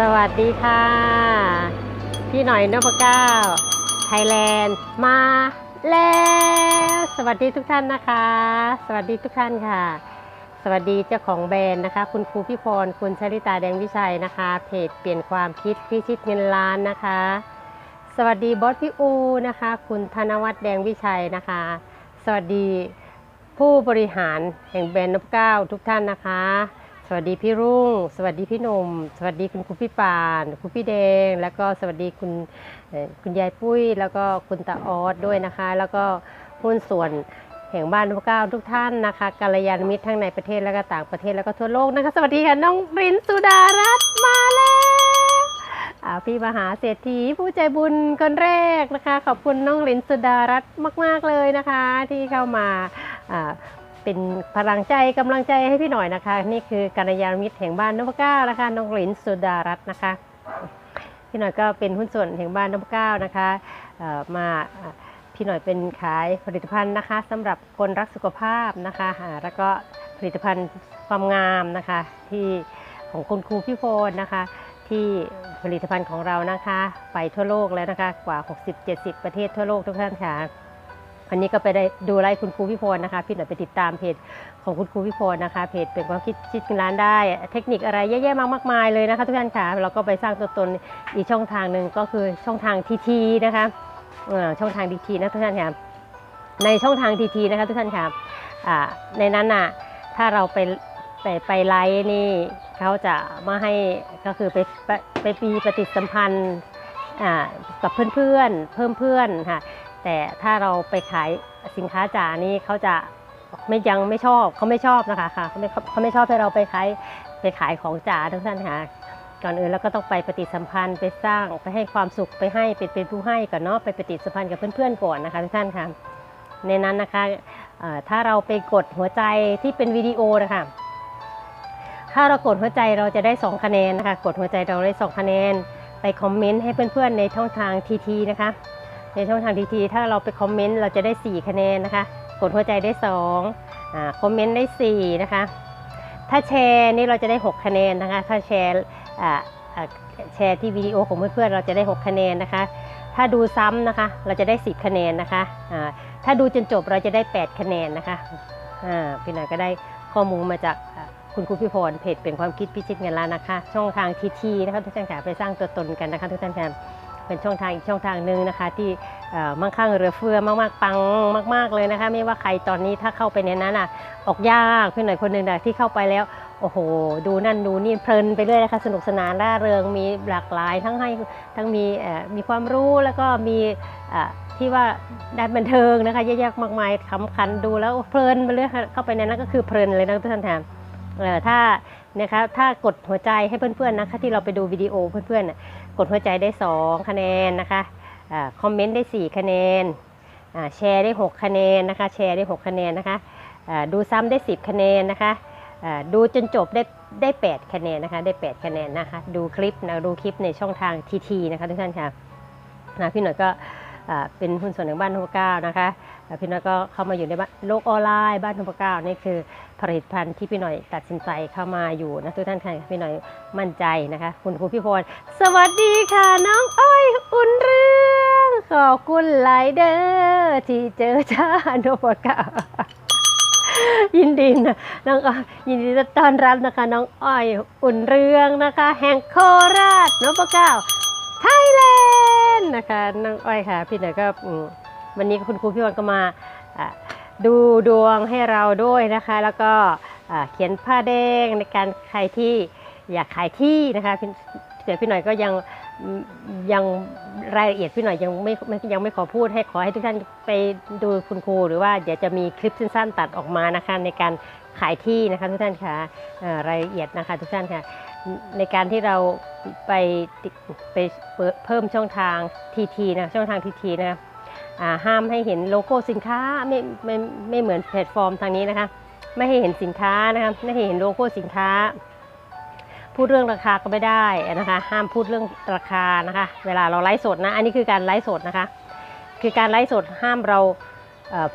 สวัสดีค่ะ พี่หน่อยนพเก้าไทยแลนด์มาแล้ว สวัสดีทุกท่านนะคะ สวัสดีทุกท่านค่ะ สวัสดีเจ้าของแบรนด์นะคะ คุณครูพี่พรคุณชลิตาแดงวิชัยนะคะ เพจเปลี่ยนความคิดพิชิตเงินล้านนะคะ สวัสดีบอสพี่อูนะคะ คุณธนวัฒน์แดงวิชัยนะคะ สวัสดีผู้บริหารแห่งแบรนด์นพเก้าทุกท่านนะคะ วัสดีพี่รุ่ง สวัสดีพี่หนม สวัสดีคุณครูพี่ปานครูพี่แดง แล้วก็สวัสดีคุณคุณยายปุ้ย แล้วก็คุณตาออสด้วยนะคะ แล้วก็หุ้นส่วนแห่งบ้านนพเก้าทุกท่านนะคะกัลยาณมิตรทั้งในประเทศและก็ต่างประเทศแล้วก็ทั่วโลกนะคะ สวัสดีค่ะน้องรินสุดารัตน์มาแล้วพี่มหาเศรษฐีผู้ใจบุญคนแรกนะคะ ขอบคุณน้องรินสุดารัตน์มาก ๆ เลยนะคะ ที่เข้ามา เป็นพลังใจกำลังใจให้พี่หน่อยนะคะ นี่คือกัลยาณมิตรแห่งบ้านนพเก้านะคะน้องหลินสุดารัตน์นะคะ พี่หน่อยก็เป็นหุ้นส่วนแห่งบ้านนพเก้านะคะมาพี่หน่อยเป็นขายผลิตภัณฑ์นะคะสำหรับคนรักสุขภาพนะคะแล้วก็ผลิตภัณฑ์ความงามนะคะที่ของคุณครูพี่โฟนนะคะ ที่ผลิตภัณฑ์ของเรานะคะ ไปทั่วโลกแล้วนะคะกว่า 60-70 ประเทศทั่วโลกทุกท่านค่ะ อันนี้ก็ไปได้ดูไลฟ์คุณครูพี่พรนะคะ พี่หน่อยไปติดตามเพจของคุณครูพี่พรนะคะ เพจเป็นความคิดคิดเงินล้านได้ เทคนิคอะไรเยอะแยะมากมากมายเลยนะคะทุกท่านค่ะเราก็ไปสร้างตัวตนอีกช่องทางหนึ่งก็คือช่องทางทีทีนะคะช่องทางทีทีนะทุกท่านค่ะในช่องทางทีทีนะคะทุกท่านค่ะในนั้นน่ะถ้าเราไปไปไปไลฟ์นี่เขาจะมาให้ก็คือไปไปปีปฏิสัมพันธ์กับเพื่อนๆเพิ่มเพื่อนค่ะ แต่ถ้าเราไปขายสินค้าจานี่เขาจะไม่ยังไม่ชอบเขาไม่ชอบนะคะค่ะเขาไม่เขาไม่ชอบให้เราไปขายไปขายของจ๋าทุกท่านค่ะก่อนอื่นเราก็ต้องไปปฏิสัมพันธ์ไปสร้างไปให้ความสุขไปให้เป็นเป็นผู้ให้ก่อนเนาะไปปฏิสัมพันธ์กับเพื่อนๆก่อนนะคะทุกท่านค่ะในนั้นนะคะถ้าเราไปกดหัวใจที่เป็นวิดีโอนะคะถ้าเรากดหัวใจเราจะได้ 2 คะแนนนะคะ กดหัวใจเราได้ 2 คะแนน ไปคอมเมนต์ให้เพื่อนๆในช่องทางทีทีนะคะ ในช่องทางทีทีถ้าเราไปคอมเมนต์เราจะได้ 4 คะแนนนะคะ กดหัวใจได้2อ่าคอมเมนต์ได้ 4 นะคะ ถ้าแชร์นี่เราจะได้ 6 คะแนนนะคะ ถ้าแชร์อ่าแชร์ที่วิดีโอของเพื่อนๆเราจะได้ 6 คะแนนนะคะ ถ้าดูซ้ำนะคะ เราจะได้ 10 คะแนนนะคะอ่าถ้าดูจนจบเราจะได้ 8 คะแนนนะคะอ่าพี่หน่อยก็ได้ข้อมูลมาจากคุณครูพี่พรเพจเป็นความคิดพิชิตเงินล้านนะคะ ช่องทางทีทีนะคะทุกท่านค่ะไปสร้างตัวตนกันนะคะทุกท่านค่ะ เป็นช่องทางอีกช่องทางหนึ่งนะคะ ที่มั่งคั่งเรือเฟือมากๆปังมาก ๆเลยนะคะ ไม่ว่าใครตอนนี้ถ้าเข้าไปในนั้นอะออกยากเพื่อนหน่อยคนหนึ่งนะที่เข้าไปแล้วโอ้โห ดูนั่นดูนี่เพลินไปเรื่อยนะคะสนุกสนานร่าเริงมีหลากหลายทั้งให้ทั้งมีมีความรู้แล้วก็มีที่ว่าด้านบันเทิงนะคะเยอะแยะมากมายคำคันดูแล้วเพลินไปเรื่อยเข้าไปในนั้นก็คือเพลินเลยนะทุกท่านค่ะเออถ้านะคะถ้ากดหัวใจให้เพื่อนๆนะคะที่เราไปดูวิดีโอเพื่อนๆ กดหัวใจได้ 2 คะแนนนะคะอาคอมเมนต์ได้ 4 คะแนนอ่าแชร์ได้ 6 คะแนนนะคะ แชร์ได้ 6 คะแนนนะคะอ่าดูซ้ำได้ 10 คะแนนนะคะอ่าดูจนจบได้ได้ 8 คะแนนนะคะ ได้ 8 คะแนนนะคะ ดูคลิปนะดูคลิปในช่องทางทีทีนะคะทุกท่านค่ะนะพี่หน่อยก็ เป็นหุ้นส่วนของบ้านทุกเก้านะคะพี่หน่อยก็เข้ามาอยู่ในโลกออนไลน์บ้านทุกเก้านี่คือผลิตภัณฑ์ที่พี่หน่อยตัดสินใจเข้ามาอยู่นะทุกท่านค่ะพี่หน่อยมั่นใจนะคะ คุณครูพี่พรสวัสดีค่ะน้องอ้อยอุ่นเรื่องขอบคุณหลายเด้อที่เจอชาโนปกายินดีนะน้องอ้อยยินดีต้อนรับนะคะน้องอ้อยอุ่นเรืองนะคะ แห่งโคราชนพเก้าไทยแลนด์ นะคะน้องอ้อยค่ะ พี่หน่อยก็วันนี้คุณครูพี่วันก็มาดูดวงให้เราด้วยนะคะ แล้วก็เขียนผ้าแดงในการใครที่อยากขายที่นะคะพี่เดี๋ยวพี่หน่อยก็ยังยังรายละเอียดพี่หน่อยยังไม่ยังไม่ขอพูดให้ขอให้ทุกท่านไปดูคุณครูหรือว่าเดี๋ยวจะมีคลิปสั้นๆตัดออกมานะคะในการ ขายที่นะคะทุกท่านค่ะเอ่อรายละเอียดนะคะทุกท่านค่ะในการที่เราไปไปเปิดเพิ่มช่องทางทีทีนะช่องทางทีทีนะห้ามให้เห็นโลโก้สินค้าไม่ไม่ไม่เหมือนแพลตฟอร์มทางนี้นะคะไม่ให้เห็นสินค้านะคะไม่ให้เห็นโลโก้สินค้า พูดเรื่องราคาก็ไม่ได้นะคะห้ามพูดเรื่องราคานะคะ เวลาเราไลฟ์สดนะอันนี้คือการไลฟ์สดนะคะ คือการไลฟ์สดห้ามเรา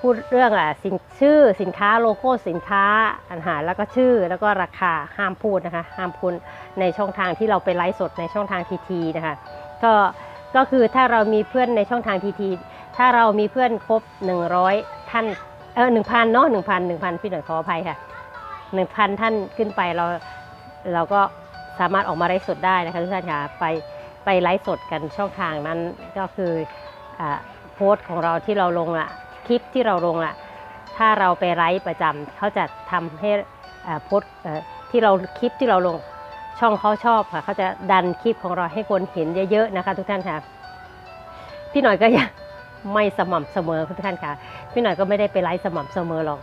พูดเรื่องอะสินชื่อสินค้าโลโก้สินค้าอาหารแล้วก็ชื่อแล้วก็ราคาห้ามพูดนะคะห้ามพูดในช่องทางที่เราไปไลฟ์สดในช่องทางทีทีนะคะก็ก็คือถ้าเรามีเพื่อนในช่องทางทีทีถ้าเรามีเพื่อนครบ 100 ท่านเออหนึ่งพันเนาะหนึ่งพันหนึ่งพันพี่หน่อยขออภัยค่ะหนึ่งพันท่านขึ้นไปเราเราก็สามารถออกมาไลฟ์สดได้นะคะทุกท่านค่ะไปไปไลฟ์สดกันช่องทางนั้นก็คืออาโพสต์ของเราที่เราลงอะ คลิปที่เราลงอะถ้าเราไปไลฟ์ประจำเขาจะทำให้โพสที่เราคลิปที่เราลงช่องเขาชอบค่ะเขาจะดันคลิปของเราให้คนเห็นเยอะๆนะคะ ทุกท่านค่ะ พี่หน่อยก็ยังไม่สม่ำเสมอทุกท่านค่ะ พี่หน่อยก็ไม่ได้ไปไลฟ์สม่ำเสมอหรอก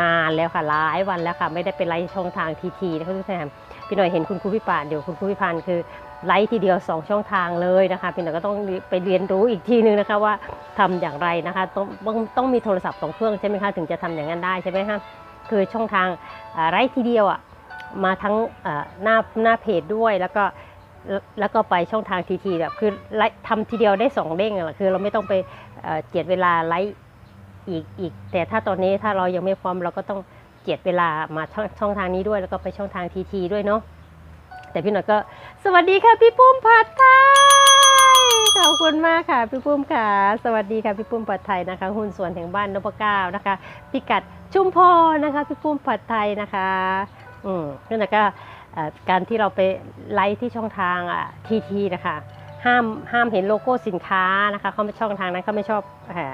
นานแล้วค่ะหลายวันแล้วค่ะ ไม่ได้ไปไลฟ์ช่องทางทีทีนะคะทุกท่านพี่หน่อยเห็นคุณครูพิปานเดี๋ยวคุณครูพิพานคือ ไลฟ์ทีเดียว 2 ช่องทางเลยนะคะพี่หน่อยก็ต้องไปเรียนรู้อีกทีนึงนะคะว่าทำอย่างไรนะคะต้องต้องมีโทรศัพท์สองเครื่องใช่ไหมคะถึงจะทำอย่างนั้นได้ใช่ไหมคะคือช่องทางไลฟ์ทีเดียวอะมาทั้งหน้าหน้าเพจด้วยแล้วก็แล้วก็ไปช่องทางทีทีแบบคือไลฟ์ทำทีเดียวได้สองเด้งอะคือเราไม่ต้องไปเอ่อเจียดเวลาไลฟ์อีกอีก แต่ถ้าตอนนี้ถ้าเรายังไม่พร้อมเราก็ต้องเจียดเวลามาช่องช่องทางนี้ด้วย แล้วก็ไปช่องทางทีทีด้วยเนาะแต่พี่หน่อยก็ สวัสดีค่ะพี่ปุ้มผัดไทยขอบคุณมากค่ะพี่ปุ้มค่ะ สวัสดีค่ะพี่ปุ้มผัดไทยนะคะ หุ้นส่วนแห่งบ้านนพเก้านะคะ พิกัดชุมพรนะคะพี่ปุ้มผัดไทยนะคะ อืมพี่หน่อยก็การที่เราไปไลฟ์ที่ช่องทางทีทีนะคะห้ามห้ามเห็นโลโก้สินค้านะคะเขาไม่ช่องทางนั้นเขาไม่ชอบ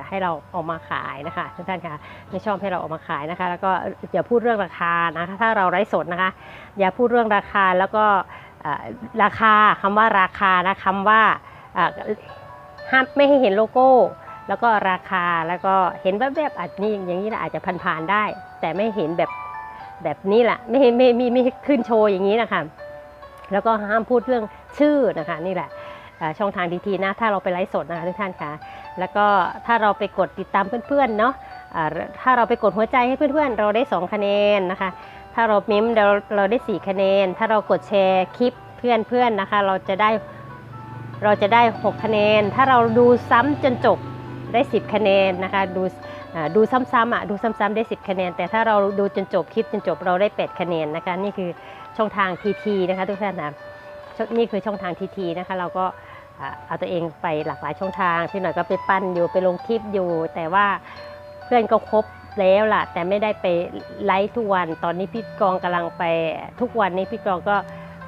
ให้เราออกมาขายนะคะทุกท่านคะไม่ชอบให้เราออกมาขายนะคะ แล้วก็อย่าพูดเรื่องราคานะคะถ้าเราไลฟ์สดนะคะ อย่าพูดเรื่องราคาแล้วก็ ราคาคำว่าราคานะคำว่าห้ามไม่ให้เห็นโลโก้ แล้วก็ราคาแล้วก็เห็นแวบๆอาจนี่อย่างนี้นะอาจจะผ่านๆได้ แต่ไม่เห็นแบบแบบนี้แหละไม่ไม่ไม่ไม่ไม่ขึ้นโชว์อย่างนี้นะคะแล้วก็ห้ามพูดเรื่องชื่อนะคะนี่แหละช่องทางดีทีนะถ้าเราไปไลฟ์สดนะคะทุกท่านคะแล้วก็ถ้าเราไปกดติดตามเพื่อนๆเนาะถ้าเราไปกดหัวใจให้เพื่อนๆ เราได้ 2 คะแนนนะคะ ถ้าเราเมมเราเราได้4คะแนน ถ้าเรากดแชร์คลิปเพื่อนๆนะคะ เราจะได้เราจะได้ 6 คะแนน ถ้าเราดูซ้ำจนจบได้ 10 คะแนนนะคะ ดูดูซ้ำๆอะดูซ้ำๆได้ 10 คะแนน แต่ถ้าเราดูจนจบคลิปจนจบเราได้ 8 คะแนนนะคะ นี่คือช่องทาง TT นะคะทุกท่านนะนี่คือช่องทาง TT นะคะ เราก็เอาตัวเองไปหลากหลายช่องทางพี่หน่อยก็ไปปั้นอยู่ไปลงคลิปอยู่ แต่ว่าเพื่อนก็ครบ แล้วล่ะ แต่ไม่ได้ไปไลฟ์ทุกวัน ตอนนี้พี่กองกำลังไปทุกวันนี้พี่กองก็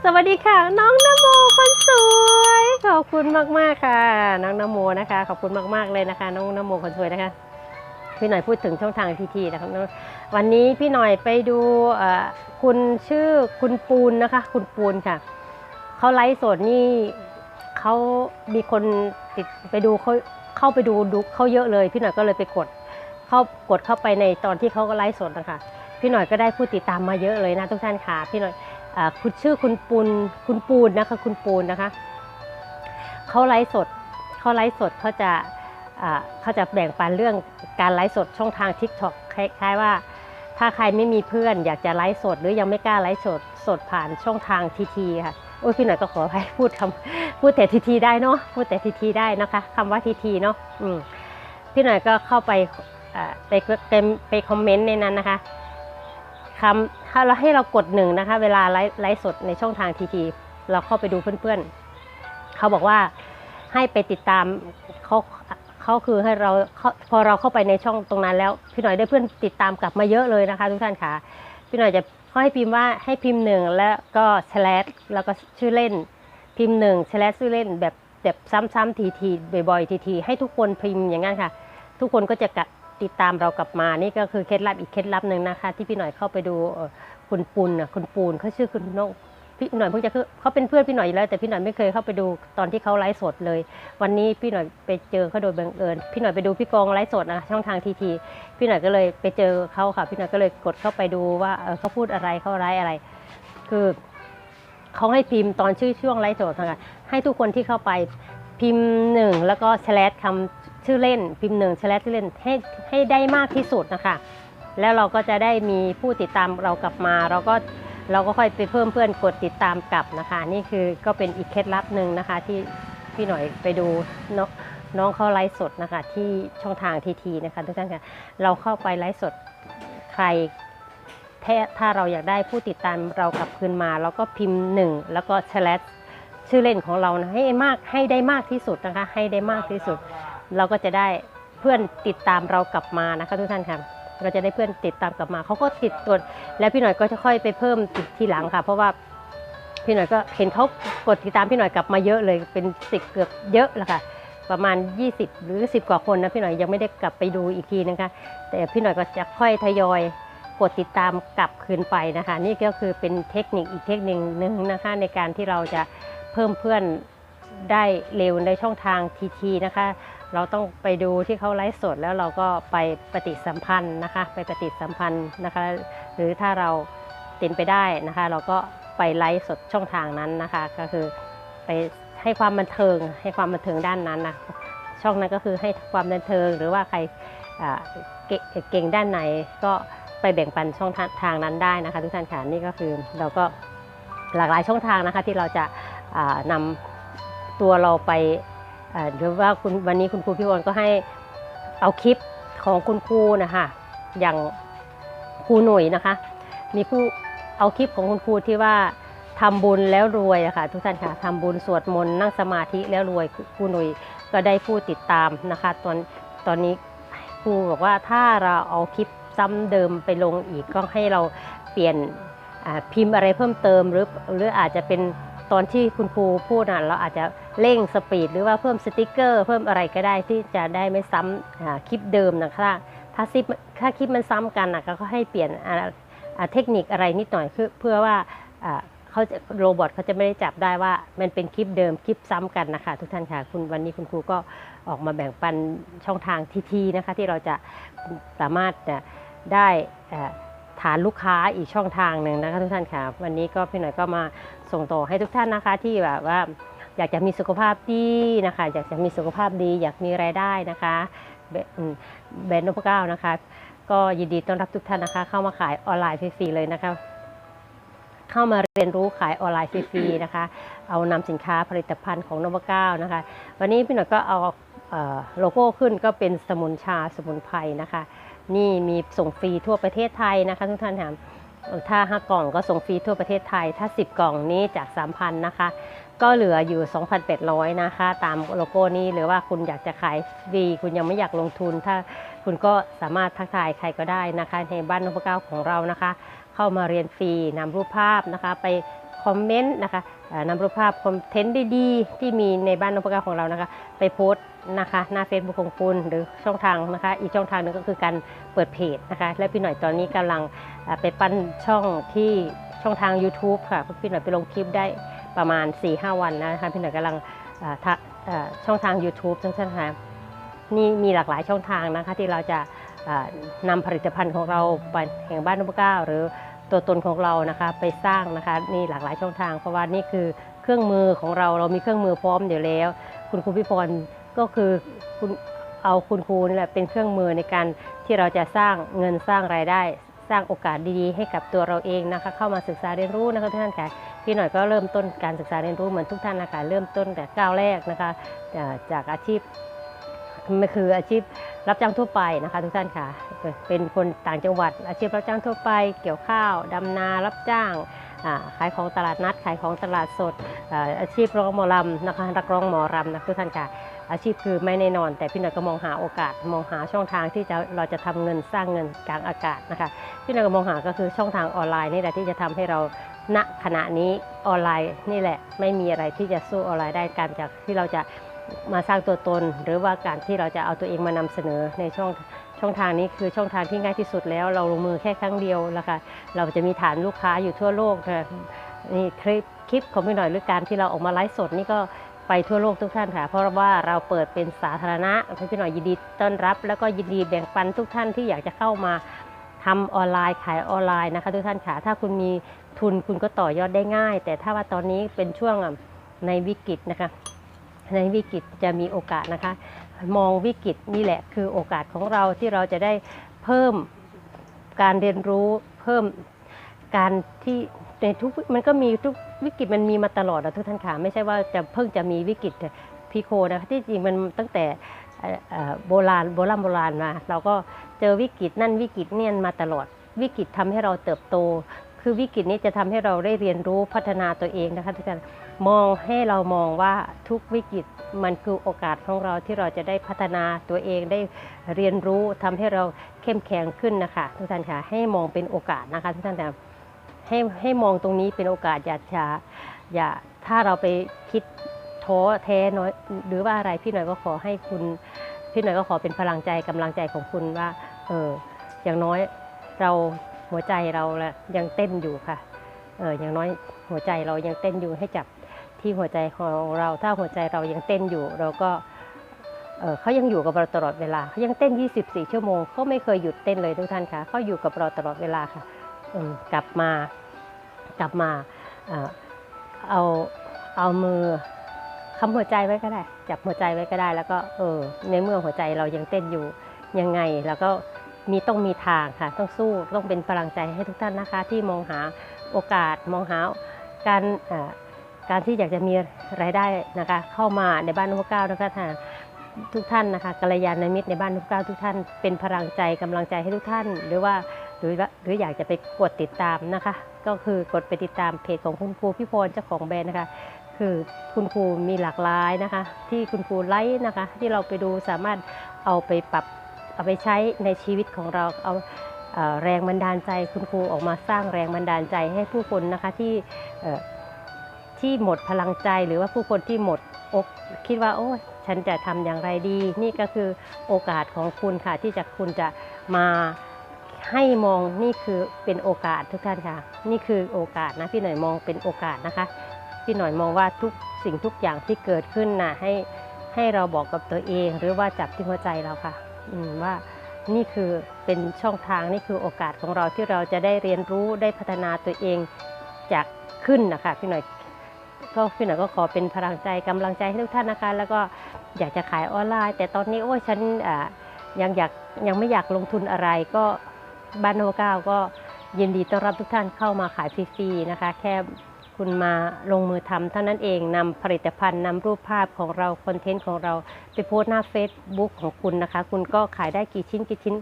สวัสดีค่ะ น้องนโมคนสวยขอบคุณมากๆค่ะ น้องนโมนะคะ ขอบคุณมากๆเลยนะคะ น้องนโมคนสวยนะคะ พี่หน่อยพูดถึงช่องทางทีทีนะครับวันนี้พี่หน่อยไปดูคุณชื่อคุณปูนนะคะ คุณปูนค่ะเขาไลฟ์สดนี่เขามีคนติดไปดูเขาเข้าไปดูดูเขาเยอะเลย พี่หน่อยก็เลยไปกด เข้ากดเข้าไปในตอนที่เขาก็ไลฟ์สดนะคะพี่หน่อยก็ได้ผู้ติดตามมาเยอะเลยนะทุกท่านค่ะพี่หน่อยอคุณชื่อคุณปูนคุณปูนนะคะ คุณปูนนะคะเขาไลฟ์สดเขาไลฟ์สดเขาจะเขาจะแบ่งปันเรื่องการไลฟ์สดช่องทาง TikTok คล้ายๆว่า ถ้าใครไม่มีเพื่อนอยากจะไลฟ์สด หรือยังไม่กล้าไลฟ์สดสดผ่านช่องทางทีทีค่ะโอ้ยพี่หน่อยก็ขอให้พูดคำพูดแต่ทีทีได้เนาะพูดแต่ทีทีได้นะคะคำว่าทีทีเนาะอืมพี่หน่อยก็เข้าไป ไปไปไปคอมเมนต์ในนั้นนะคะคำถ้าเราให้เรากดหนึ่งนะคะ เวลาไลฟ์สดในช่องทางทีทีเราเข้าไปดูเพื่อนๆ เขาบอกว่าให้ไปติดตามเขาเขาคือให้เราเพอเราเข้าไปในช่องตรงนั้นแล้ว พี่หน่อยได้เพื่อนติดตามกลับมาเยอะเลยนะคะ ทุกท่านค่ะพี่หน่อยจะเขาให้พิมพ์ว่าให้พิมพ์หนึ่งแล้วก็แชร์แล้วก็ชื่อเล่น พิมพ์หนึ่งแชร์ชื่อเล่นแบบแบบซ้ำๆทีๆบ่อยๆทีๆให้ทุกคนพิมพ์อย่างนั้นค่ะ ทุกคนก็จะกะ ติดตามเรากลับมานี่ก็คือเคล็ดลับอีกเคล็ดลับหนึ่งนะคะ ที่พี่หน่อยเข้าไปดูคุณปูนนะคุณปูนเขาชื่อคุณน้องพี่หน่อยเพิ่งจะคือเขาเป็นเพื่อนพี่หน่อยอยู่แล้วแต่พี่หน่อยไม่เคยเข้าไปดูตอนที่เขาไลฟ์สดเลย วันนี้พี่หน่อยไปเจอเขาโดยบังเอิญพี่หน่อยไปดูพี่กองไลฟ์สดนะช่องทางทีทีพี่หน่อยก็เลยไปเจอเขาค่ะ พี่หน่อยก็เลยกดเข้าไปดูว่าเออเขาพูดอะไรเขาไลฟ์อะไร คือเขาให้พิมพ์ตอนชื่อช่วงไลฟ์สดนะคะให้ทุกคนที่เข้าไปพิมพ์หนึ่งแล้วก็แชร์คำ ชื่อเล่นพิมพ์หนึ่งแชร์ชื่อเล่นให้ให้ได้มากที่สุดนะคะ แล้วเราก็จะได้มีผู้ติดตามเรากลับมา เราก็เราก็ค่อยไปเพิ่มเพื่อนกดติดตามกลับนะคะ นี่คือก็เป็นอีกเคล็ดลับหนึ่งนะคะ ที่พี่หน่อยไปดูน,น้องเขาไลฟ์สดนะคะ ที่ช่องทางทีทีนะคะทุกท่านค่ะเราเข้าไปไลฟ์สดใครถ้าถ้าเราอยากได้ผู้ติดตามเรากลับคืนมาแล้วก็พิมพ์หนึ่งแล้วก็แชร์ชื่อเล่นของเรานะให้มากให้ได้มากที่สุดนะคะ ให้ได้มากที่สุด เราก็จะได้เพื่อนติดตามเรากลับมานะคะทุกท่านค่ะเราจะได้เพื่อนติดตามกลับมาเขาก็ติดตัวแล้วพี่หน่อยก็จะค่อยไปเพิ่มติดทีหลังค่ะ เพราะว่าพี่หน่อยก็เห็นเขากดติดตามพี่หน่อยกลับมาเยอะเลยเป็นสิบเกือบเยอะแล้วค่ะ ประมาณ 20 หรือ 10 กว่าคนนะพี่หน่อยยังไม่ได้กลับไปดูอีกทีนะคะ แต่พี่หน่อยก็จะค่อยทยอยกดติดตามกลับคืนไปนะคะ นี่ก็คือเป็นเทคนิคอีกเทคนิคหนึ่งนะคะ ในการที่เราจะเพิ่มเพื่อนได้เร็วในช่องทางทีทีนะคะ เราต้องไปดูที่เขาไลฟ์สดแล้วเราก็ไปปฏิสัมพันธ์นะคะ ไปปฏิสัมพันธ์นะคะ หรือถ้าเราเป็นไปได้นะคะ เราก็ไปไลฟ์สดช่องทางนั้นนะคะ ก็คือไปให้ความบันเทิง ให้ความบันเทิงด้านนั้นนะช่องนั้นก็คือให้ความบันเทิงหรือว่าใครเก่งด้านไหนก็ไปแบ่งปันช่องทางนั้นได้นะคะ ทุกท่านค่ะนี่ก็คือเราก็หลากหลายช่องทางนะคะที่เราจะอ่านำตัวเราไป อ่าหรือว่าคุณวันนี้คุณครูพี่วอนก็ให้เอาคลิปของคุณครูนะคะอย่างครูหนุ่ยนะคะ มีผู้เอาคลิปของคุณครูที่ว่าทำบุญแล้วรวยอะค่ะทุกท่านค่ะทำบุญสวดมนต์นั่งสมาธิแล้วรวยครูหนุ่ยก็ได้ผู้ติดตามนะคะ ตอนตอนนี้ครูบอกว่าถ้าเราเอาคลิปซ้ำเดิมไปลงอีกก็ให้เราเปลี่ยนพิมพ์อะไรเพิ่มเติมหรือหรืออาจจะเป็นตอนที่คุณครูพูดน่ะเราอาจจะ เร่งสปีดหรือว่าเพิ่มสติกเกอร์ เพิ่มอะไรก็ได้ที่จะได้ไม่ซ้ำอ่าคลิปเดิมนะคะถ้าซิปถ้าคลิปมันซ้ำกันนะก็ให้เปลี่ยนเทคนิคอะไรนิดหน่อยเพื่อว่าเขาจะโรบอทเขาจะไม่ได้จับได้ว่ามันเป็นคลิปเดิมคลิปซ้ำกันนะคะทุกท่านค่ะคุณวันนี้คุณครูก็ออกมาแบ่งปันช่องทางทีทีนะคะที่เราจะสามารถอะได้ฐานลูกค้าอีกช่องทางหนึ่งนะคะทุกท่านค่ะ วันนี้ก็พี่หน่อยก็มาส่งต่อให้ทุกท่านนะคะที่แบบว่า อยากจะมีสุขภาพดีนะคะ อยากจะมีสุขภาพดี อยากมีรายได้นะคะแบรนด์นพเก้านะคะ ก็ยินดีต้อนรับทุกท่านนะคะ เข้ามาขายออนไลน์ฟรีๆเลยนะคะ เข้ามาเรียนรู้ขายออนไลน์ฟรีๆนะคะ เอานำสินค้าผลิตภัณฑ์ของนพเก้านะคะ วันนี้พี่หน่อยก็เอาเอโลโก้ขึ้นก็เป็นสมุนชาสมุนไพรนะคะ นี่มีส่งฟรีทั่วประเทศไทยนะคะทุกท่านค่ะถ้า 5 กล่องก็ส่งฟรีทั่วประเทศไทย ถ้า 10 กล่องนี้จาก 3,000 นะคะ ก็เหลืออยู่ 2,800 นะคะ ตามโลโก้นี้หรือว่าคุณอยากจะขายฟรีคุณยังไม่อยากลงทุน ถ้าคุณก็สามารถทักทายใครก็ได้นะคะ ในบ้านนพเก้าของเรานะคะ เข้ามาเรียนฟรีนำรูปภาพนะคะ ไปคอมเมนต์นะคะนำรูปภาพคอนเทนต์ดีๆ ที่มีในบ้านนพเก้าของเรานะคะ ไปโพสต์นะคะหน้า Facebook ของคุณหรือช่องทางนะคะ อีกช่องทางหนึงก็คือการเปิดเพจนะคะ และพี่หน่อยตอนนี้กำลังไปปั้นช่องที่ช่องทาง YouTube ค่ะพี่หน่อยไปลงคลิปได้ ประมาณ 4-5 วันนะคะพี่หน่อยกำลังช่องทาง YouTube ทั้งท่านค่ะนี่มีหลากหลายช่องทางนะคะที่เราจะนำผลิตภัณฑ์ของเราไปแห่งบ้านนพเก้าหรือตัวตนของเรานะคะไปสร้างนะคะนี่หลากหลายช่องทาง เพราะว่านี่คือเครื่องมือของเราเรามีเครื่องมือพร้อมอยู่แล้ว คุณครูพิพรก็คือคุณเอาคุณครูนี่แหละเป็นเครื่องมือในการที่เราจะสร้างเงินสร้างรายได้ สร้างโอกาสดีๆ ให้กับตัวเราเองนะคะ เข้ามาศึกษาเรียนรู้นะคะทุกท่านค่ะ พี่หน่อยก็เริ่มต้นการศึกษาเรียนรู้เหมือนทุกท่านนะคะเริ่มต้นแต่ก้าวแรกนะคะจากอาชีพมันคืออาชีพรับจ้างทั่วไปนะคะ ทุกท่านค่ะ เป็นคนต่างจังหวัด อาชีพรับจ้างทั่วไป เกี่ยวข้าวดำนารับจ้างขายของตลาดนัด ขายของตลาดสดอาชีพร้องหมอลำนะคะนักร้องหมอรำนะทุกท่านค่ะ อาชีพคือไม่แน่นอน แต่พี่หน่อยก็มองหาโอกาสมองหาช่องทางที่จะเราจะทำเงินสร้างเงินกลางอากาศนะคะที่เรามองหาก็คือช่องทางออนไลน์นี่แหละที่จะทำให้เรา ณขณะนี้ออนไลน์นี่แหละไม่มีอะไรที่จะสู้ออนไลน์ได้การจากที่เราจะมาสร้างตัวตน หรือว่าการที่เราจะเอาตัวเองมานำเสนอในช่องช่องทางนี้คือช่องทางที่ง่ายที่สุดแล้ว เราลงมือแค่ครั้งเดียวแล้วค่ะเราจะมีฐานลูกค้าอยู่ทั่วโลกนะนี่คลิปคลิปของพี่หน่อยหรือการที่เราออกมาไลฟ์สดนี่ก็ไปทั่วโลกทุกท่านค่ะ เพราะว่าเราเปิดเป็นสาธารณะพี่หน่อยยินดีต้อนรับ แล้วก็ยินดีแบ่งปันทุกท่านที่อยากจะเข้ามาทำออนไลน์ขายออนไลน์นะคะทุกท่านค่ะถ้าคุณมี ทุนคุณก็ต่อยอดได้ง่าย แต่ถ้าว่าตอนนี้เป็นช่วงในวิกฤตนะคะ ในวิกฤตจะมีโอกาสนะคะ มองวิกฤตนี่แหละคือโอกาสของเราที่เราจะได้เพิ่มการเรียนรู้เพิ่มการที่ในทุกมันก็มีทุกวิกฤตมันมีมาตลอดนะทุกท่านค่ะไม่ใช่ว่าจะเพิ่งจะมีวิกฤตพีโคนะคะที่จริงมันตั้งแต่โบราณโบราณโบราณมาเราก็เจอวิกฤตนั่นวิกฤตเนี่ยมาตลอดวิกฤตทำให้เราเติบโต คือวิกฤตนี้จะทำให้เราได้เรียนรู้พัฒนาตัวเองนะคะทุกท่านมองให้เรามองว่าทุกวิกฤตมันคือโอกาสของเราที่เราจะได้พัฒนาตัวเองได้เรียนรู้ทำให้เราเข้มแข็งขึ้นนะคะทุกท่านค่ะให้มองเป็นโอกาสนะคะทุกท่านค่ะให้ให้มองตรงนี้เป็นโอกาสอย่าช้าอย่าถ้าเราไปคิดท้อแท้น้อยหรือว่าอะไรพี่หน่อยก็ขอให้คุณพี่หน่อยก็ขอเป็นพลังใจกำลังใจของคุณว่าเอออย่างน้อยเรา หัวใจเราละยังเต้นอยู่ค่ะเอออย่างน้อยหัวใจเรายังเต้นอยู่ให้จับที่หัวใจของเรา ถ้าหัวใจเรายังเต้นอยู่ เราก็เออเขายังอยู่กับเราตลอดเวลาเขายังเต้น 24 ชั่วโมงเขาไม่เคยหยุดเต้นเลยทุกท่านค่ะเขาอยู่กับเราตลอดเวลาค่ะกลับมากลับมาเอ่อเอาเอามือคำหัวใจไว้ก็ได้ จับหัวใจไว้ก็ได้ แล้วก็เออในเมื่อหัวใจเรายังเต้นอยู่ยังไงแล้วก็ มีต้องมีทางค่ะ ต้องสู้ต้องเป็นพลังใจให้ทุกท่านนะคะ ที่มองหาโอกาสมองหาการการที่อยากจะมีรายได้นะคะ เข้ามาในบ้านนพเก้านะคะทางทุกท่านนะคะกัลยาณมิตรในบ้านนพเก้าทุกท่านเป็นพลังใจกำลังใจให้ทุกท่าน หรือว่าหรือว่าหรืออยากจะไปกดติดตามนะคะ ก็คือกดไปติดตามเพจของคุณครูพี่พรเจ้าของแบรนด์นะคะคือคุณครูมีหลากหลายนะคะ ที่คุณครูไลฟ์นะคะ ที่เราไปดูสามารถเอาไปปรับ เอาไปใช้ในชีวิตของเราเอาแรงบันดาลใจคุณครูออกมาสร้างแรงบันดาลใจให้ผู้คนนะคะที่ที่หมดพลังใจหรือว่าผู้คนที่หมดอกคิดว่าโอ้ยฉันจะทำอย่างไรดี นี่ก็คือโอกาสของคุณค่ะ ที่จะคุณจะมาให้มองนี่คือเป็นโอกาสทุกท่านค่ะ นี่คือโอกาสนะพี่หน่อยมองเป็นโอกาสนะคะ พี่หน่อยมองว่าทุกสิ่งทุกอย่างที่เกิดขึ้นนะให้ให้เราบอกกับตัวเอง หรือว่าจับที่หัวใจเราค่ะ ว่านี่คือเป็นช่องทางนี่คือโอกาสของเราที่เราจะได้เรียนรู้ได้พัฒนาตัวเองจากขึ้นนะคะพี่หน่อยก็พี่หน่อยก็ขอเป็นพลังใจกำลังใจให้ทุกท่านนะคะ แล้วก็อยากจะขายออนไลน์ แต่ตอนนี้โอ้ฉันยังอยากยังไม่อยากลงทุนอะไรก็บ้านโนก้าก็ยินดีต้อนรับทุกท่านเข้ามาขายฟรีๆนะคะ แค่ คุณมาลงมือทำเท่านั้นเองนำผลิตภัณฑ์นำรูปภาพของเราคอนเทนต์ของเราไปโพสต์หน้า Facebook ของคุณนะคะ คุณก็ขายได้กี่ชิ้นกี่ชิ้น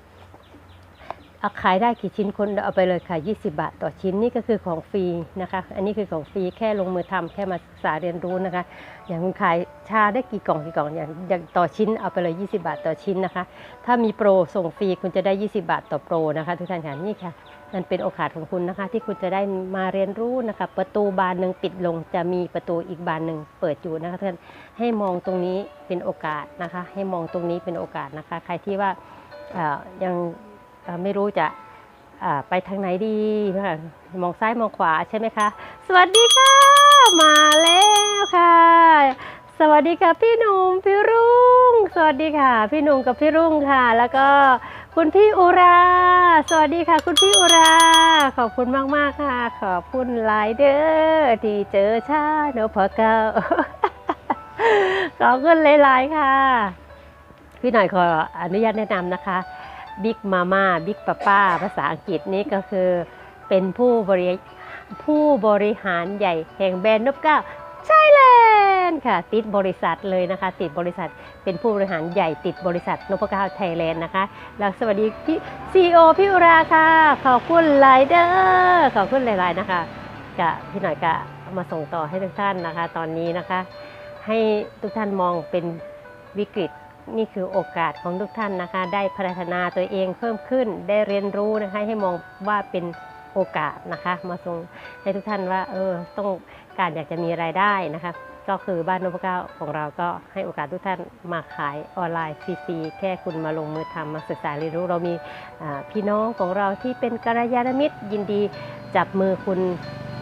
เอาขายได้กี่ชิ้นคุณเอาไปเลยค่ะ 20 บาทต่อชิ้นนี่ก็คือของฟรีนะคะ อันนี้คือของฟรีแค่ลงมือทำแค่มาศึกษาเรียนรู้นะคะ อย่างคุณขายชาได้กี่กล่องกี่กล่องอย่างอย่างต่อชิ้นเอาไปเลย 20 บาทต่อชิ้นนะคะ ถ้ามีโปรส่งฟรีคุณจะได้ 20 บาทต่อโปรนะคะทุกท่านค่ะนี่ค่ะ มันเป็นโอกาสของคุณนะคะ ที่คุณจะได้มาเรียนรู้นะคะ ประตูบานหนึ่งปิดลงจะมีประตูอีกบานหนึ่งเปิดอยู่นะคะท่านให้มองตรงนี้เป็นโอกาสนะคะ ให้มองตรงนี้เป็นโอกาสนะคะ ใครที่ว่ายังไม่รู้จะไปทางไหนดีนะคะมองซ้ายมองขวาใช่ไหมคะ สวัสดีค่ะ มาแล้วค่ะ สวัสดีค่ะพี่หนุ่มพี่รุ่ง สวัสดีค่ะ พี่หนุ่มกับพี่รุ่งค่ะ แล้วก็ คุณพี่อุรา สวัสดีค่ะ คุณพี่อุรา ขอบคุณมากๆค่ะ ขอบคุณหลายเด้อที่เจอชาโนพอเก้าขอบคุณหลายๆค่ะ พี่หน่อยขออนุญาตแนะนำนะคะบิ๊กมาม่าบิ๊กป้าป้าภาษาอังกฤษนี่ก็คือเป็นผู้บริผู้บริหารใหญ่แห่งแบรนด์นบเก้าใช่แล นค่ะ ติดบริษัทเลยนะคะ ติดบริษัทเป็นผู้บริหารใหญ่ติดบริษัทนพเก้าไทยแลนด์นะคะแล้วสวัสดีพี่ซีโอพี่อุราค่ะ ขอบคุณหลายเด้อขอบคุณหลายๆนะคะกะพี่หน่อยกะมาส่งต่อให้ทุกท่านนะคะ ตอนนี้นะคะ ให้ทุกท่านมองเป็นวิกฤตนี่คือโอกาสของทุกท่านนะคะ ได้พัฒนาตัวเองเพิ่มขึ้นได้เรียนรู้นะคะให้มองว่าเป็นโอกาสนะคะ มาส่งให้ทุกท่านว่าเออต้องการอยากจะมีรายได้นะคะ ก็คือบ้านนพเก้าของเราก็ให้โอกาสทุกท่านมาขายออนไลน์ฟรีๆแค่คุณมาลงมือทำมาศึกษาเรียนรู้เรามีพี่น้องของเราที่เป็นกัลยาณมิตรยินดีจับมือคุณ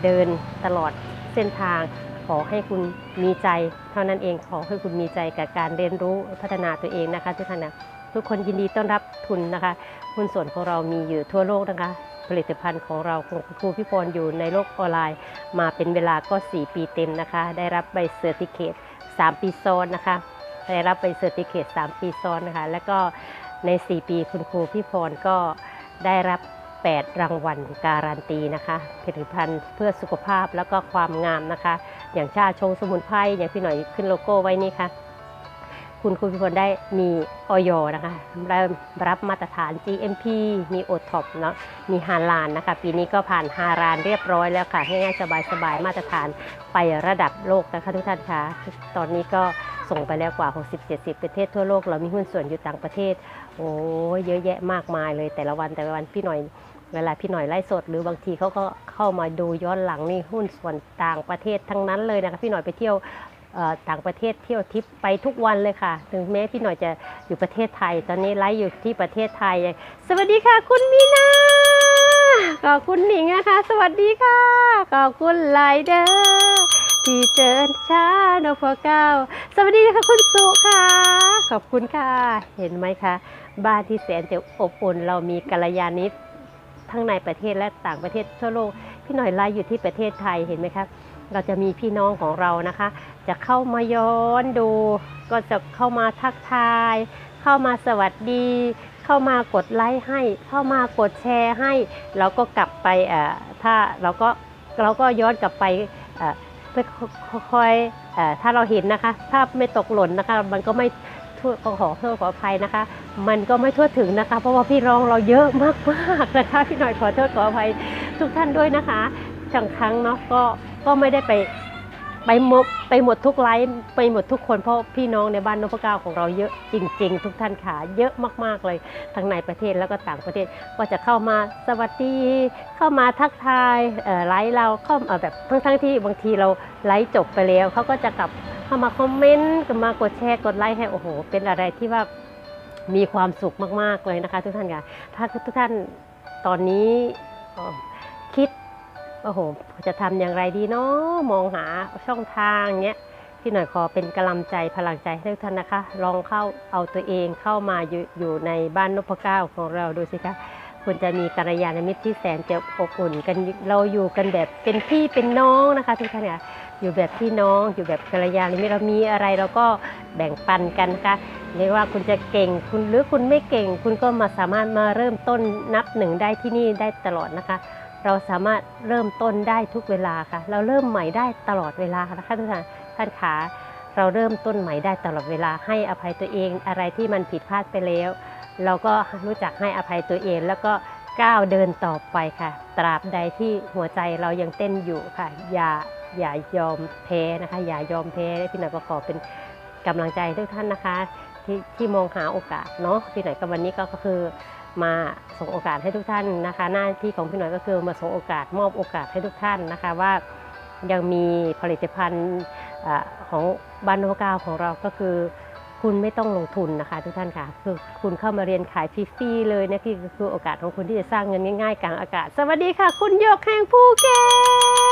เดินตลอดเส้นทาง ขอให้คุณมีใจ เท่านั้นเองขอให้คุณมีใจกับการเรียนรู้พัฒนาตัวเองนะคะทุกท่านนะทุกคนยินดีต้อนรับทุนนะคะหุ้นส่วนของเรามีอยู่ทั่วโลกนะคะ ผลิตภัณฑ์ของเราของครูพี่พรอยู่ในโลกออนไลน์ มาเป็นเวลาก็ 4 ปีเต็มนะคะ ได้รับใบเซอร์ติเคต3 ปีซ้อนนะคะ ได้รับใบเซอร์ติเคต3 ปีซ้อนนะคะ แล้วก็ใน 4 ปีคุณครูพี่พรก็ได้รับ 8 รางวัลการันตีนะคะ ผลิตภัณฑ์เพื่อสุขภาพแล้วก็ความงามนะคะ อย่างชาชงสมุนไพรอย่างพี่หน่อยขึ้นโลโก้ไว้นี่ค่ะ คุณครูพิพลได้มีออยนะคะเริ่มรับมาตรฐาน GMP มีโอท็อปเนาะมีฮาลานนะคะ ปีนี้ก็ผ่านฮารานเรียบร้อยแล้วค่ะ ง่ายๆ สบายๆ มาตรฐานไประดับโลกนะคะทุกท่านคะตอนนี้ก็ส่งไปแล้วกว่า 60-70 ประเทศทั่วโลก เรามีหุ้นส่วนอยู่ต่างประเทศ โอ้เยอะแยะมากมายเลยแต่ละวันแต่ละวันพี่หน่อยเวลาพี่หน่อยไล่สดหรือบางทีเขาก็เข้ามาดูย้อนหลังนี่หุ้นส่วนต่างประเทศทั้งนั้นเลยนะคะพี่หน่อยไปเที่ยว ต่างประเทศเที่ยวทริปไปทุกวันเลยค่ะ ถึงแม้พี่หน่อยจะอยู่ประเทศไทย ตอนนี้ไลฟ์อยู่ที่ประเทศไทย สวัสดีค่ะ คุณมีนาขอบคุณหนิงนะคะ สวัสดีค่ะขอบคุณไลเดอร์ที่เจอช้านพเก้าสวัสดีค่ะคุณสุค่ะ ขอบคุณค่ะ เห็นไหมคะบ้านที่แสนจะอบอุ่นเรามีกัลยาณมิตรทั้งในประเทศและต่างประเทศทั่วโลกพี่หน่อยไลฟ์อยู่ที่ประเทศไทยเห็นไหมครับเราจะมีพี่น้องของเรานะคะ จะเข้ามาย้อนดู ก็จะเข้ามาทักทาย เข้ามาสวัสดี เข้ามากดไลค์ให้ เข้ามากดแชร์ให้ เราก็กลับไปเอ่อถ้าเราก็เราก็ย้อนกลับไปเอ่อเพื่อคอยเอ่อถ้าเราเห็นนะคะ ถ้าไม่ตกหล่นนะคะ มันก็ไม่ทั่วขอขอโทษขออภัยนะคะ มันก็ไม่ทั่วถึงนะคะ เพราะว่าพี่รองเราเยอะมากๆนะคะพี่หน่อยขอโทษขออภัยทุกท่านด้วยนะคะบางครั้งเนาะก็ก็ไม่ได้ไป ไปหมดไปหมดทุกไลฟ์ไปหมดทุกคนเพราะพี่น้องในบ้านนพเก้าของเราเยอะจริง ๆ ทุกท่านขาเยอะมากๆเลยทั้งในประเทศแล้วก็ต่างประเทศก็จะเข้ามาสวัสดี เข้ามาทักทายไลฟ์เราเข้าแบบทั้งๆที่บางทีเราไลฟ์จบไปแล้วเขาก็จะกลับเข้ามาคอมเมนต์มากดแชร์กดไลค์ให้โอ้โห เป็นอะไรที่ว่ามีความสุขมากๆเลยนะคะ ทุกท่านค่ะถ้าทุกท่านตอนนี้คิด โอ้โห จะทำอย่างไรดีเนาะมองหาช่องทางเนี้ยพี่หน่อยขอเป็นกำลังใจพลังใจให้ทุกท่านนะคะ ลองเข้าเอาตัวเองเข้ามาอยู่อยู่ในบ้านนพเก้าของเราดูสิคะคุณจะมีกัลยาณมิตรที่แสนจะอบอุ่นกันเราอยู่กันแบบเป็นพี่เป็นน้องนะคะ ทุกท่านค่ะอยู่แบบพี่น้องอยู่แบบกัลยาณมิตรเรามีอะไรเราก็แบ่งปันกันนะคะเรียกว่าคุณจะเก่งคุณหรือคุณไม่เก่ง คุณก็มาสามารถมาเริ่มต้นนับหนึ่งได้ที่นี่ได้ตลอดนะคะ เราสามารถเริ่มต้นได้ทุกเวลาค่ะ เราเริ่มใหม่ได้ตลอดเวลานะคะทุกท่านท่านขาเราเริ่มต้นใหม่ได้ตลอดเวลาให้อภัยตัวเองอะไรที่มันผิดพลาดไปแล้ว เราก็รู้จักให้อภัยตัวเอง แล้วก็ก้าวเดินต่อไปค่ะ ตราบใดที่หัวใจเรายังเต้นอยู่ค่ะ อย่าอย่ายอมแพ้นะคะ อย่ายอมแพ้พี่หน่อยก็ขอเป็นกำลังใจทุกท่านนะคะ ที่ที่มองหาโอกาสเนาะพี่หน่อยก็วันนี้ก็คือ มาส่งโอกาสให้ทุกท่านนะคะ หน้าที่ของพี่หน่อยก็คือมาส่งโอกาสมอบโอกาสให้ทุกท่านนะคะว่ายังมีผลิตภัณฑ์ของบ้านนพเก้าของเราก็คือ คุณไม่ต้องลงทุนนะคะ ทุกท่านค่ะคือคุณเข้ามาเรียนขายฟรีๆเลยนะคือคือโอกาสของคุณที่จะสร้างเงินง่ายๆกลางอากาศ สวัสดีค่ะ คุณโยกแห่งภูเก็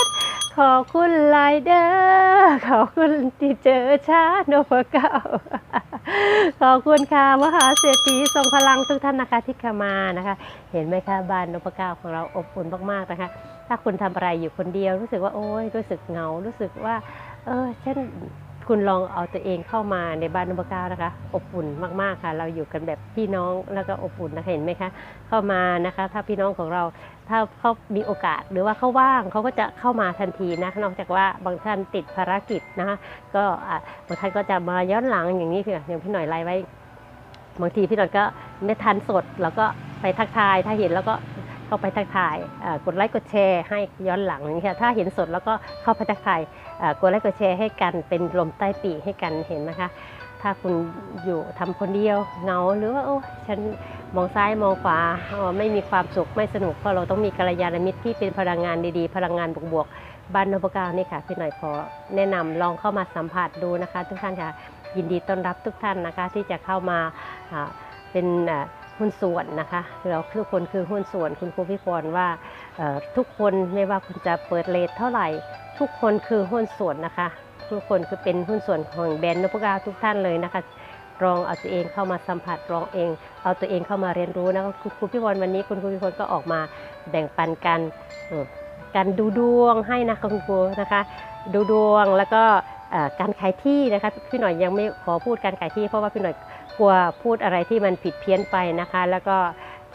ต ขอบคุณไลเดอร์ขอบคุณที่เจอชาโนพเก้าขอบคุณค่ะมหาเศรษฐีทรงพลังทุกท่านนะคะที่เข้ามานะคะ เห็นไหมคะบ้านโนพเก้าของเราอบอุ่นมากๆนะคะ ถ้าคุณทำอะไรอยู่คนเดียว รู้สึกว่าโอ๊ยรู้สึกเหงารู้สึกว่า เออฉัน คุณลองเอาตัวเองเข้ามาในบ้านนพเก้านะคะ อบอุ่นมากๆค่ะ เราอยู่กันแบบพี่น้องแล้วก็อบอุ่นนะคะเห็นไหมคะ เข้ามานะคะ ถ้าพี่น้องของเราถ้าเขามีโอกาสหรือว่าเขาว่างเขาก็จะเข้ามาทันทีนะนอกจากว่าบางท่านติดภารกิจนะคะก็บางท่านก็จะมาย้อนหลังอย่างนี้ค่ะอย่างพี่หน่อยไล่ไว้ บางทีพี่หน่อยก็ไม่ทันสด แล้วก็ไปทักทายถ้าเห็นแล้วก็ เข้าไปทักทายกดไลค์กดแชร์ให้ย้อนหลังนี้ค่ะถ้าเห็นสดแล้วก็เข้าไปทักทายกดไลค์กดแชร์ให้กันเป็นลมใต้ปีให้กันเห็นนะคะ ถ้าคุณอยู่ทำคนเดียวเหงาหรือว่าโอ้ฉันมองซ้ายมองขวาไม่มีความสุขไม่สนุกเพราะเราต้องมีกัลยาณมิตรที่เป็นพลังงานดีๆ พลังงานบวกๆบ้านนพก้านี่ค่ะพี่หน่อยขอแนะนำลองเข้ามาสัมผัสดูนะคะ ทุกท่านค่ะยินดีต้อนรับทุกท่านนะคะ ที่จะเข้ามาเป็น หุ้นส่วนนะคะเราทุกคนคือหุ้นส่วนคุณครูพี่พรว่าทุกคนไม่ว่าคุณจะเปิดเลทเท่าไหร่ ทุกคนคือหุ้นส่วนนะคะ ทุกคนคือเป็นหุ้นส่วนของแบรนด์นพก้าทุกท่านเลยนะคะลองเอาตัวเองเข้ามาสัมผัสลองเอง เอาตัวเองเข้ามาเรียนรู้นะคุณครูพี่พรวันนี้คุณครูพี่พรก็ออกมาแบ่งปันกันการดูดวงให้นะคุณครูนะคะ ดูดวงแล้วก็การขายที่นะคะพี่หน่อยยังไม่ขอพูดการขายที่เพราะว่าพี่หน่อย กลัวพูดอะไรที่มันผิดเพี้ยนไปนะคะ แล้วก็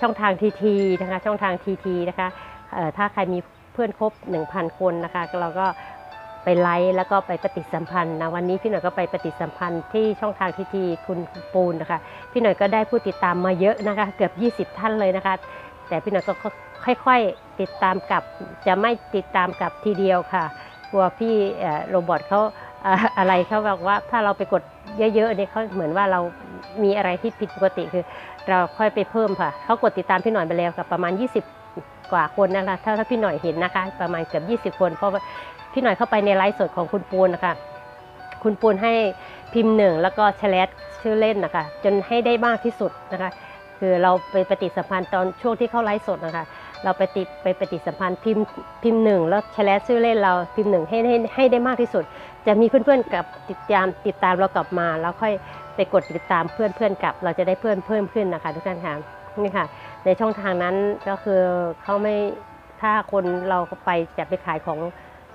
ช่องทางทีทีนะคะ ช่องทางทีทีนะคะถ้าใครมีเพื่อนครบ 1,000 คนนะคะ เราก็ไปไลฟ์แล้วก็ไปปฏิสัมพันธ์นะวันนี้พี่หน่อยก็ไปปฏิสัมพันธ์ที่ช่องทางทีทีคุณปูนนะคะ พี่หน่อยก็ได้ผู้ติดตามมาเยอะนะคะ เกือบ 20 ท่านเลยนะคะ แต่พี่หน่อยก็ค่อยๆติดตามกลับ จะไม่ติดตามกลับทีเดียวค่ะ กลัวพี่โรบอทเขาอะไรเขาบอกว่าถ้าเราไปกด เยอะๆเนี่ยเขาเหมือนว่าเรามีอะไรที่ผิดปกติคือ เราค่อยไปเพิ่มค่ะเขากดติดตามพี่หน่อยไปแล้วกับประมาณ 20 กว่าคนนะคะถ้าถ้าพี่หน่อยเห็นนะคะ ประมาณเกือบ20 คน เพราะพี่หน่อยเข้าไปในไลฟ์สดของคุณปูนนะคะคุณปูนให้พิมพ์หนึ่งแล้วก็แชร์ชื่อเล่นนะคะ จนให้ได้มากที่สุดนะคะ คือเราไปปฏิสัมพันธ์ตอนช่วงที่เข้าไลฟ์สดนะคะ เราไปติดไปปฏิสัมพันธ์พิมพ์พิมพ์หนึ่งแล้วแชร์ชื่อเล่นเราพิมพ์หนึ่งให้ให้ให้ได้มากที่สุด จะมีเพื่อนๆกับติดตามติดตามเรากลับมา แล้วค่อยไปกดติดตามเพื่อนเพื่อนๆกลับ เราจะได้เพื่อนเพิ่มขึ้นนะคะทุกท่านค่ะนี่ค่ะ ในช่องทางนั้นก็คือเขาไม่ถ้าคนเราไปจะไปขายของ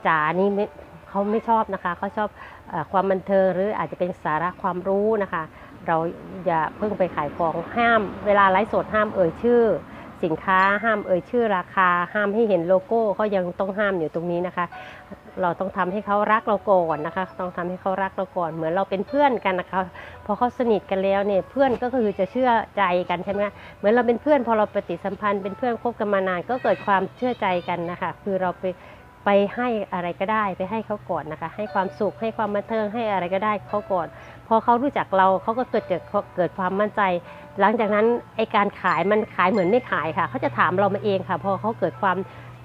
จ๋านี่ไม่เขาไม่ชอบนะคะเขาชอบอความบันเทิงหรืออาจจะเป็นสาระความรู้นะคะ เราอย่าเพิ่งไปขายของห้าม เวลาไลฟ์สดห้ามเอ่ยชื่อ สินค้าห้ามเอ่ยชื่อราคา ห้ามให้เห็นโลโก้เขายังต้องห้ามอยู่ตรงนี้นะคะ เราต้องทำให้เขารักเราก่อนนะคะ ต้องทำให้เขารักเราก่อน เหมือนเราเป็นเพื่อนกันนะคะพอเขาสนิทกันแล้วเนี่ยเพื่อนก็คือจะเชื่อใจกันใช่ไหมเหมือนเราเป็นเพื่อนพอเราปฏิสัมพันธ์เป็นเพื่อนคบกันมานานก็เกิดความเชื่อใจกันนะคะ คือเราไปไปให้อะไรก็ได้ไปให้เขาก่อนนะคะ ให้ความสุขให้ความบันเทิงให้อะไรก็ได้เขาก่อน พอเขารู้จักเราเขาก็เกิดเกิดเกิดความมั่นใจ หลังจากนั้นไอการขายมันขายเหมือนไม่ขายค่ะเขาจะถามเรามาเองค่ะ พอเขาเกิดความ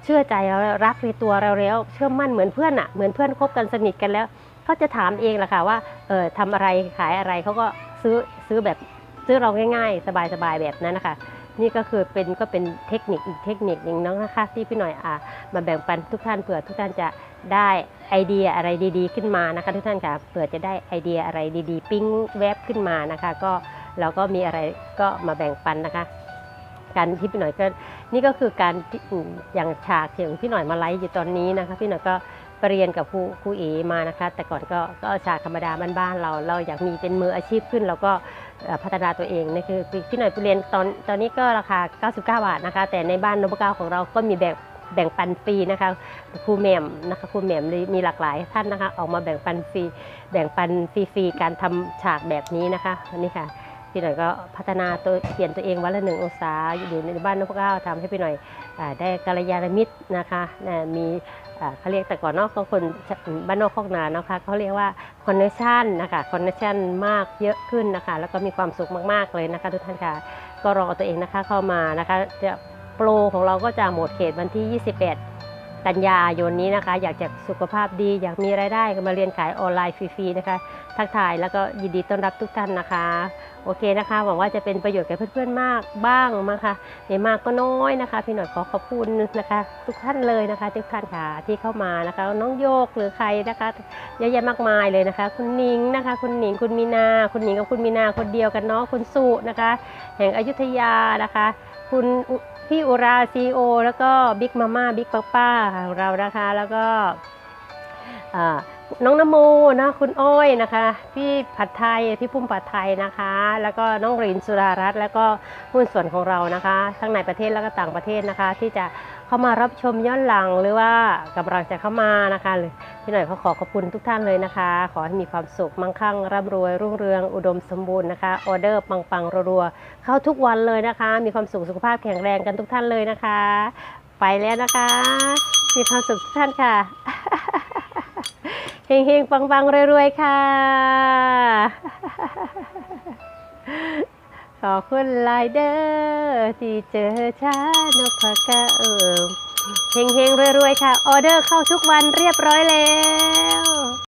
เชื่อใจเรารักในตัวเราแล้ว เชื่อมั่นเหมือนเพื่อนอะเหมือนเพื่อนคบกันสนิทกันแล้วเขาจะถามเองแหละค่ะว่าเออทำอะไรขายอะไรเขาก็ซื้อซื้อแบบซื้อเราง่ายๆ สบายๆแบบนั้นนะคะ นี่ก็คือเป็นก็เป็นเทคนิคอีกเทคนิคหนึ่งเนาะนะคะที่พี่หน่อยอ่ามาแบ่งปันทุกท่านเผื่อทุกท่านจะได้ไอเดียอะไรดีๆ ขึ้นมานะคะทุกท่านค่ะเผื่อจะได้ไอเดียอะไรดีๆ ปิ้งแวบขึ้นมานะคะ ก็เราก็มีอะไรก็มาแบ่งปันนะคะการที่พี่หน่อยก็นี่ก็คือการอย่างฉากที่พี่หน่อยมาไลฟ์อยู่ตอนนี้นะคะ พี่หน่อยก็ปเรียนกับครูครูเอมานะคะ แต่ก่อนก็ก็ฉากธรรมดาบ้านๆเรา เราอยากมีเป็นมืออาชีพขึ้นเราก็ พัฒนาตัวเองนี่คือพี่หน่อยไปเรียนตอนตอนนี้ก็ราคา 99 บาทนะคะ แต่ในบ้านนบก้าของเราก็มีแบ่งแบ่งปันฟรีนะคะครูแหม่มนะคะครูแหม่มมีหลากหลายท่านนะคะ ออกมาแบ่งปันฟรีแบ่งปันฟรีๆการทำฉากแบบนี้นะคะนี่ค่ะ พี่หน่อยก็พัฒนาตัวเปลี่ยนตัวเองวันละหนึ่งองศาอยู่ในบ้านนพเก้าทำให้พี่หน่อยอได้กัลยาณมิตรนะคะนะมีเขาเรียกแต่ก่อนนอกก็คนบ้านนอกคอกนานะคะเขาเรียกว่าคอนเนคชันนะคะคอนเนคชันมากเยอะขึ้นนะคะ แล้วก็มีความสุขมากๆเลยนะคะ ทุกท่านค่ะก็รอตัวเองนะคะเข้ามานะคะจะโปรของเราก็จะหมดเขตวันที่ 28 กันยายนนี้นะคะ อยากจะสุขภาพดี อยากมีรายได้ก็มาเรียนขายออนไลน์ฟรีๆนะคะทักทายแล้วก็ยินดีต้อนรับทุกท่านนะคะ โอเคนะคะ หวังว่าจะเป็นประโยชน์แก่เพื่อนๆมากบ้างมั้งคะไม่มากก็น้อยนะคะ พี่หน่อยขอขอบคุณนะคะ ทุกท่านเลยนะคะ ทุกท่านค่ะที่เข้ามานะคะ น้องโยกหรือใครนะคะเยอะแยะมากมายเลยนะคะ คุณนิงนะคะ คุณหนิงคุณมีนา คุณหนิงกับคุณมีนาคนเดียวกันเนาะคุณสุนะคะ แห่งอยุธยานะคะ คุณพี่อุราซีโอ แล้วก็บิ๊กมาม่าบิ๊กป้าป้าของเรานะคะ แล้วก็น้องนโมนะคุณอ้อยนะคะ พี่ผัดไทยพี่พุ่มผัดไทยนะคะ แล้วก็น้องรินสุรารัตน์แล้วก็หุ้นส่วนของเรานะคะ ทั้งในประเทศแล้วก็ต่างประเทศนะคะ ที่จะ เข้ามารับชมย้อนหลังหรือว่ากำลังจะเข้ามานะคะหรือพี่หน่อยขอขอขอบคุณทุกท่านเลยนะคะ ขอให้มีความสุขมั่งคั่งร่ำรวยรุ่งเรืองอุดมสมบูรณ์นะคะออเดอร์ปังๆรัวๆเข้าทุกวันเลยนะคะ มีความสุขสุขภาพแข็งแรงกันทุกท่านเลยนะคะ ไปแล้วนะคะ มีความสุขทุกท่านค่ะเฮงๆปังๆรวยๆค่ะ ขอบคุณไลเดอร์ที่เจอช้านพกาเอิมเฮงๆรวยๆ ค่ะ ออเดอร์เข้าทุกวันเรียบร้อยแล้ว